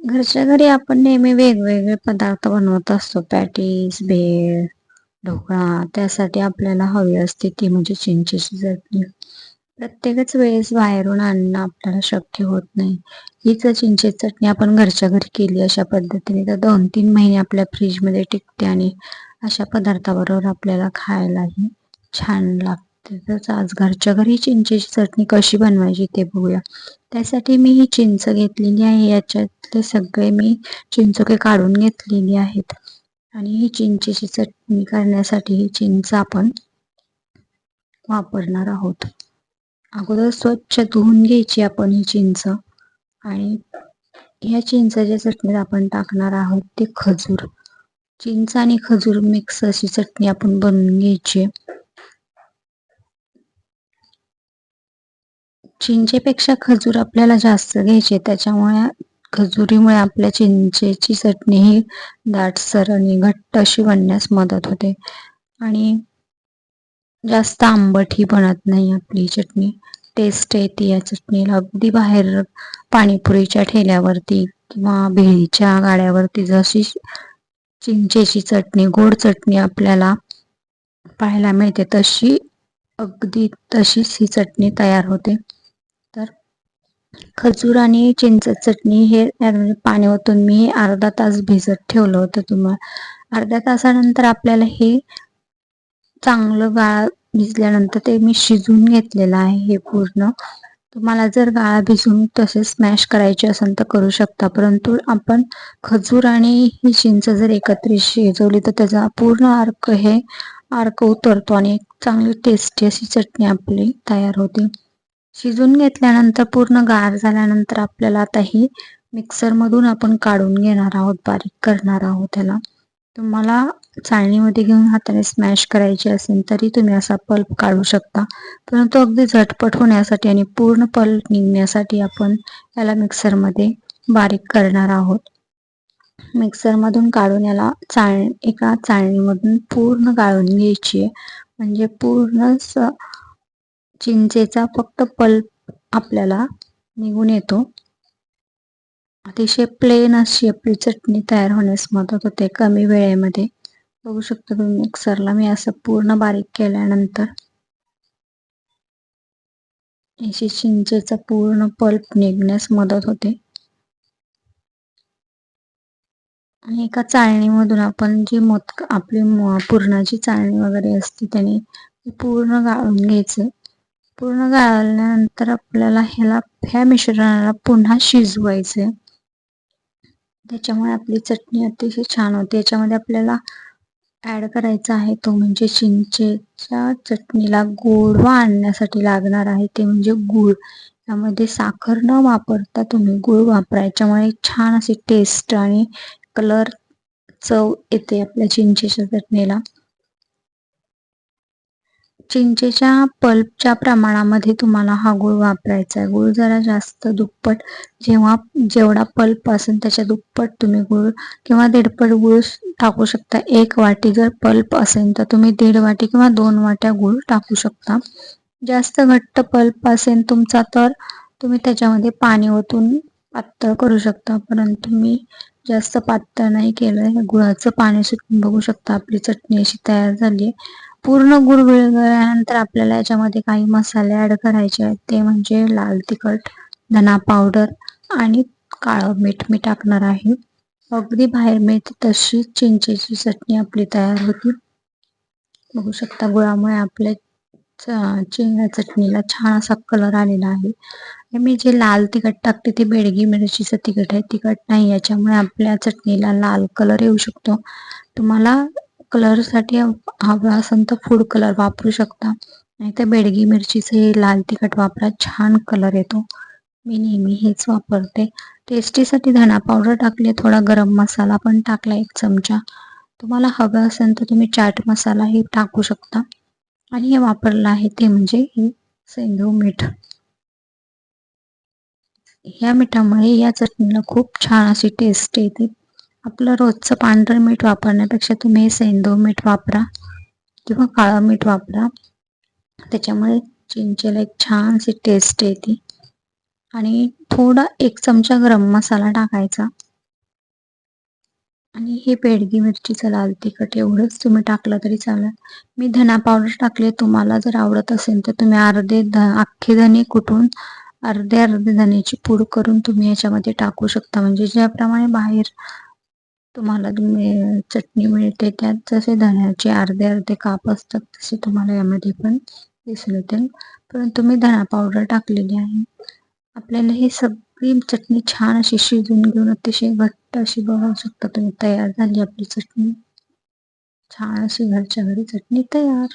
घरच्या घरी आपण नेहमी वेगवेगळे पदार्थ बनवत असतो. पॅटीस भेळ ढोकळा त्यासाठी आपल्याला हवी असते ती म्हणजे चिंचेची चटणी. प्रत्येकच वेळेस बाहेरून आणणं आपल्याला शक्य होत नाही. हीच चिंचेची चटणी आपण घरच्या घरी केली अशा पद्धतीने तर दोन तीन महिने आपल्या फ्रीजमध्ये टिकते आणि अशा पदार्थाबरोबर आपल्याला खायलाही छान लागतं. तसंच आज घरच्या घरी चिंचेची चटणी कशी बनवायची ते बघूया. त्यासाठी मी ही चिंच घेतलेली आहे. याच्यातले सगळे मी चिंचोके काढून घेतलेली आहेत. आणि ही चिंचेची चटणी करण्यासाठी ही चिंच आपण वापरणार आहोत. अगोदर स्वच्छ धुवून घ्यायची आपण ही चिंच. आणि ह्या चिंचाच्या चटणीत आपण टाकणार आहोत ते खजूर. चिंच आणि खजूर मिक्स अशी चटणी आपण बनवून घ्यायची चिंचेपेक्षा खजूर आपल्याला जास्त घ्यायचे. त्याच्यामुळे खजुरीमुळे आपल्या चिंचेची चटणी ही दाटसर आणि घट्ट अशी बनण्यास मदत होते. आणि जास्त आंबट ही बनत नाही आपली चटणी. टेस्ट येते या चटणीला. अगदी बाहेर पाणीपुरीच्या ठेल्यावरती किंवा भेळीच्या गाड्यावरती जशी चिंचेची चटणी गोड चटणी आपल्याला पाहायला मिळते तशी अगदी तशीच ही चटणी तयार होते. तर खजूर आणि चिंच चटणी हे पाणी ओतून मी अर्धा तास भिजत ठेवलं होतं तुम्हाला अर्ध्या तासानंतर आपल्याला हे चांगलं गाळ भिजल्यानंतर ते मी शिजून घेतलेलं आहे हे पूर्ण. तुम्हाला जर गाळा भिजून तसे स्मॅश करायचे असेल तर करू शकता परंतु आपण खजूर आणि ही चिंच जर एकत्रित शिजवली तर त्याचा पूर्ण अर्क हे अर्क उतरतो आणि चांगली टेस्टी अशी चटणी आपली तयार होते. शिजून घेतल्यानंतर पूर्ण गार झाल्यानंतर आपल्याला आता ही मिक्सरमधून आपण काढून घेणार आहोत बारीक करणार आहोत त्याला तुम्हाला चाळणीमध्ये घेऊन हाताने स्मॅश करायची असेल तरी तुम्ही असा पल्प काढू शकता. परंतु अगदी झटपट होण्यासाठी आणि पूर्ण पल्प निघण्यासाठी आपण याला मिक्सरमध्ये बारीक करणार आहोत. मिक्सरमधून काढून याला चाळ एका चाळणीमधून पूर्ण गाळून घ्यायची आहे. म्हणजे पूर्ण चिंचेचा फक्त पल्प आपल्याला निघून येतो. अतिशय प्लेन अशी आपली चटणी तयार होण्यास मदत होते कमी वेळेमध्ये. बघू शकता तुम्ही मिक्सरला मी असं पूर्ण बारीक केल्यानंतर अशी चिंचेचा पूर्ण पल्प निघण्यास मदत होते. आणि एका चाळणीमधून आपण जी मोदक आपली पूर्णाची चाळणी वगैरे असते त्याने पूर्ण गाळून घ्यायचं. पूर्ण गाळल्यानंतर आपल्याला ह्याला ह्या मिश्रणाला पुन्हा शिजवायचंय. त्याच्यामुळे आपली चटणी अतिशय छान होते. याच्यामध्ये आपल्याला ॲड करायचा आहे तो म्हणजे चिंचेच्या चटणीला गोडवा आणण्यासाठी लागणार आहे ते म्हणजे गूळ. यामध्ये साखर न वापरता तुम्ही गूळ वापरा. याच्यामुळे छान अशी टेस्ट आणि कलर चव येते आपल्या चिंचेच्या चटणीला. चिंचेच्या पल्पच्या प्रमाणामध्ये तुम्हाला हा गुळ वापरायचा आहे. गुळ जरा जास्त दुप्पट जेव्हा जेवढा पल्प असेल त्याच्या दुप्पट तुम्ही गुळ किंवा दीडपट गुळ टाकू शकता. एक वाटी जर पल्प असेल तर तुम्ही दीड वाटी किंवा दोन वाट्या गुळ टाकू शकता. जास्त घट्ट पल्प असेल तुमचा तर तुम्ही त्याच्यामध्ये पाणी ओतून पातळ करू शकता. परंतु मी जास्त पातळ नाही केलं गुळाचं पाणी सुटून बघू शकता. आपली चटणी अशी तयार झाली आहे. पूर्ण गुळ विरघळल्यानंतर आपल्याला याच्यामध्ये काही मसाले ऍड करायचे आहेत. ते म्हणजे लाल तिखट धना पावडर आणि काळं मीठ मी टाकणार आहे. अगदी बाहेर मिळते तशी चिंचेची चटणी आपली तयार होती. बघू शकता गुळामुळे आपल्या चटणीला छान असा कलर आलेला आहे. मी जे लाल तिखट टाकते ते बेडगी मिरचीचं तिखट आहे. तिखट नाही याच्यामुळे आपल्या चटणीला लाल कलर येऊ शकतो. तुम्हाला कलरसाठी हवा असेल तर फूड कलर वापरू शकता. नाही तर बेडगी मिरचीचे लाल तिखट वापरा छान कलर येतो. मी नेहमी हेच वापरते. टेस्टीसाठी धना पावडर टाकले थोडा गरम मसाला पण टाकला एक चमचा. तुम्हाला हवं असेल तर तुम्ही चाट मसालाही टाकू शकता. आणि हे वापरलं आहे ते म्हणजे सेंधू मीठ. या मिठामुळे या चटणीला खूप छान अशी टेस्ट येते. आपलं रोजचं पांढरं मीठ वापरण्यापेक्षा तुम्ही सेंदो मीठ वापरा किंवा काळं मीठ वापरा. त्याच्यामुळे चिंचेला एक छानशी टेस्ट येते. आणि थोडा एक चमचा गरम मसाला टाकायचा. आणि हे पेडगी मिरचीचं लाल तिखट एवढंच तुम्ही टाकलं तरी चालेल. मी धना पावडर टाकले तुम्हाला जर आवडत असेल तर तुम्ही अर्धे अख्खे धने कुटून अर्धे अर्धे धण्याची पूड करून तुम्ही याच्यामध्ये टाकू शकता. म्हणजे ज्याप्रमाणे बाहेर तुम्हाला चटणी मिळते त्यात जसे धण्याचे अर्धे अर्धे काप असतात तसे तुम्हाला यामध्ये पण दिसून येतील. परंतु मी धणा पावडर टाकलेली आहे. आपल्याला ही सगळी चटणी छान अशी शिजून घेऊन अतिशय घट्ट अशी बघू शकता तुम्ही. तयार झाली आपली चटणी. छान अशी घरच्या घरी चटणी तयार.